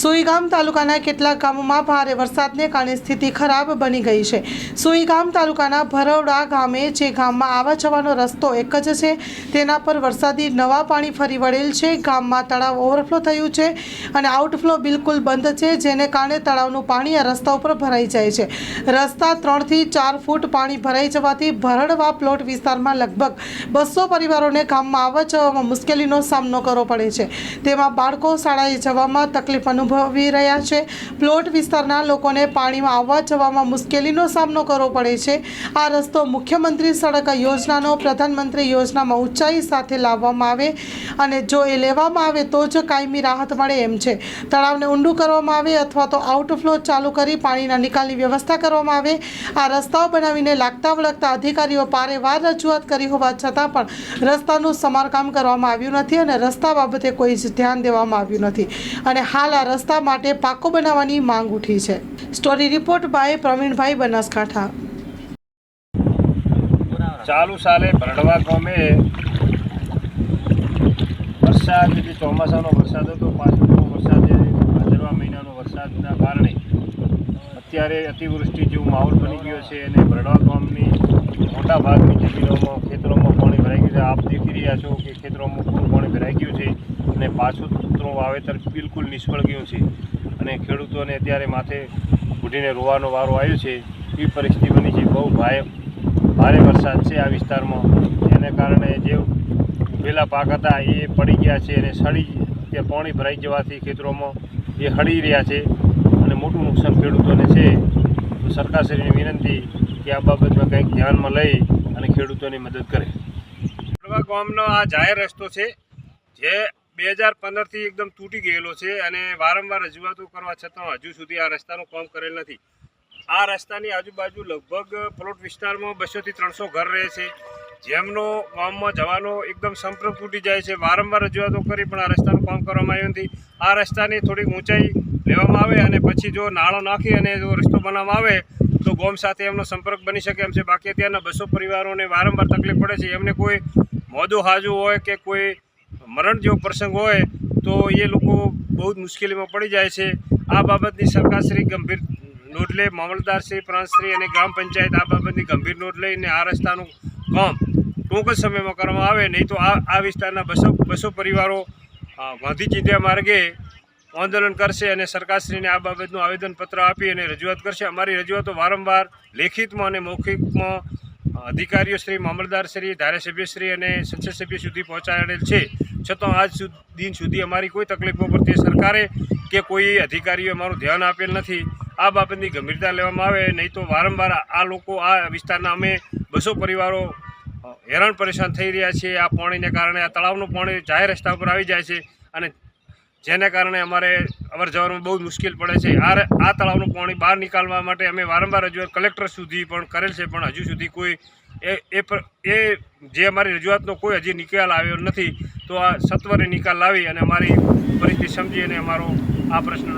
સુઈગામ તાલુકાના કેટલાક ગામોમાં ભારે વરસાદને કારણે સ્થિતિ ખરાબ બની ગઈ છે. સુઈગામ તાલુકાના ભરવડા ગામે જે ગામમાં આવવા જવાનો રસ્તો એક જ છે, તેના પર વરસાદી નવા પાણી ફરી વળેલ છે. ગામમાં તળાવ ઓવરફ્લો થયું છે અને આઉટફ્લો બિલકુલ બંધ છે, જેને કારણે તળાવનું પાણી આ રસ્તા ઉપર ભરાઈ જાય છે. રસ્તા ત્રણથી ચાર ફૂટ પાણી ભરાઈ જવાથી ભરડવા પ્લોટ વિસ્તારમાં લગભગ બસો પરિવારોને ગામમાં આવવા જવામાં મુશ્કેલીનો સામનો કરવો પડે છે. તેમાં બાળકો શાળાએ જવામાં તકલીફ અનુભવી રહ્યા છે. પ્લોટ વિસ્તારના લોકોને પાણીમાં આવવા જવામાં મુશ્કેલીનો સામનો કરવો પડે છે. આ રસ્તો મુખ્યમંત્રી સડક યોજનાનો, પ્રધાનમંત્રી યોજનામાં ઊંચાઈ સાથે લાવવામાં આવે અને જો એ લેવામાં આવે તો જ કાયમી રાહત મળે એમ છે. તળાવને ઊંડું કરવામાં આવે અથવા તો આઉટફ્લો ચાલુ કરી પાણીના નિકાલની વ્યવસ્થા કરવામાં આવે. આ રસ્તાઓ બનાવીને લાગતા વળગતા અધિકારીઓ પારે વાર રજૂઆત કરી હોવા છતાં પણ રસ્તાનું સમારકામ કરવામાં આવ્યું નથી અને રસ્તા બાબતે કોઈ જ ધ્યાન દેવામાં આવ્યું નથી. અને હાલ આ રસ્તા માટે પાકો બનાવવાની માંગ ઉઠી છે. Story report by Pravinbhai Banaskantha. ચાલુ સાલે ભરડવા ગામે વરસાદ, જે ચોમાસાનો વરસાદ હતો, પાછળનો વરસાદ ભાદરવા મહિનાનો વરસાદના કારણે અત્યારે અતિવૃષ્ટિ જેવો માહોલ બની ગયો છે અને ભરડવા ગામની મોટા ભાગની જમીનોમાં, ખેતરોમાં પાણી ભરાઈ આપ દેખી રહ્યા છો કે ખેતરોમાં પૂરું પાણી ભરાઈ ગયું છે અને પાછું તૂતરું વાવેતર બિલકુલ નિષ્ફળ ગયું છે. અને ખેડૂતોને અત્યારે માથે ઘૂંટીને રોવાનો વારો આવ્યો છે. એવી પરિસ્થિતિ બની છે. બહુ ભારે ભારે વરસાદ છે આ વિસ્તારમાં. એને કારણે જે પહેલાં પાક હતા એ પડી ગયા છે અને સડી તે પાણી ભરાઈ જવાથી ખેતરોમાં એ હળી રહ્યા છે અને મોટું નુકસાન ખેડૂતોને છે. તો સરકારશ્રીની વિનંતી કે આ બાબતમાં કંઈક ધ્યાનમાં લઈ અને ખેડૂતોની મદદ કરે. પડવા ગામનો આ જાહેર રસ્તો છે, જે બે હજાર પંદરથી એકદમ તૂટી ગયેલો છે અને વારંવાર રજૂઆતો કરવા છતાં હજુ સુધી આ રસ્તાનું કામ કરેલ નથી. આ રસ્તાની આજુબાજુ લગભગ પ્લોટ વિસ્તારમાં બસોથી ત્રણસો ઘર રહે છે. જેમનો ગામમાં જવાનો એકદમ સંપર્ક તૂટી જાય છે. વારંવાર રજૂઆતો કરી પણ આ રસ્તાનું કામ કરવામાં આવ્યું નથી. આ રસ્તાની થોડીક ઊંચાઈ લેવામાં આવે અને પછી જો નાળો નાખી અને જો રસ્તો બનાવવામાં આવે તો ગોમ સાથે એમનો સંપર્ક બની શકે એમ છે. બાકી અત્યારના બસો પરિવારોને વારંવાર તકલીફ પડે છે. એમને કોઈ મોદું હાજુ હોય કે કોઈ મરણ જેવો પ્રસંગ હોય તો એ લોકો બહુ જ મુશ્કેલીમાં પડી જાય છે. આ બાબતની સરકારશ્રી ગંભીર નોંધ લે. મામલતદારશ્રી પ્રાંતશ્રી અને ગ્રામ પંચાયત આ બાબતની ગંભીર નોંધ લઈને આ રસ્તાનું કામ ટૂંક જ સમયમાં કરવામાં આવે. નહીં તો આ આ વિસ્તારના બસો બસો પરિવારો ગાંધી ચિંધ્યા માર્ગે આંદોલન કરશે અને સરકારશ્રીને આ બાબતનું આવેદનપત્ર આપી અને રજૂઆત કરશે. અમારી રજૂઆતો વારંવાર લેખિતમાં અને મૌખિકમાં અધિકારીઓ શ્રી મામલતદારશ્રી ધારાસભ્યશ્રી અને સંસદ સભ્ય સુધી પહોંચાડેલ છે. છતાં આજ દિન સુધી અમારી કોઈ તકલીફો પ્રત્યે સરકારે કે કોઈ અધિકારીઓ અમારું ધ્યાન આપેલ નથી. આ બાબતની ગંભીરતા લેવામાં આવે, નહીં તો વારંવાર આ લોકો આ વિસ્તારના અમે બસો પરિવારો હેરાન પરેશાન થઈ રહ્યા છે આ પાણીને કારણે, આ તળાવનું પાણી જાહેર રસ્તા ઉપર આવી જાય છે અને જેને કારણે અમારે અવર જવરમાં બહુ મુશ્કેલ પડે છે. આ આ તળાવનું પાણી બહાર નીકાળવા માટે અમે વારંવાર રજૂઆત કલેક્ટર સુધી પણ કરેલ છે, પણ હજુ સુધી કોઈ એ એ એ જે અમારી રજૂઆતનો કોઈ હજી નિકાલ આવ્યો નથી, તો આ સત્વરે નિકાલ લાવી અને અમારી પરિસ્થિતિ સમજી અને અમારો આ પ્રશ્નનો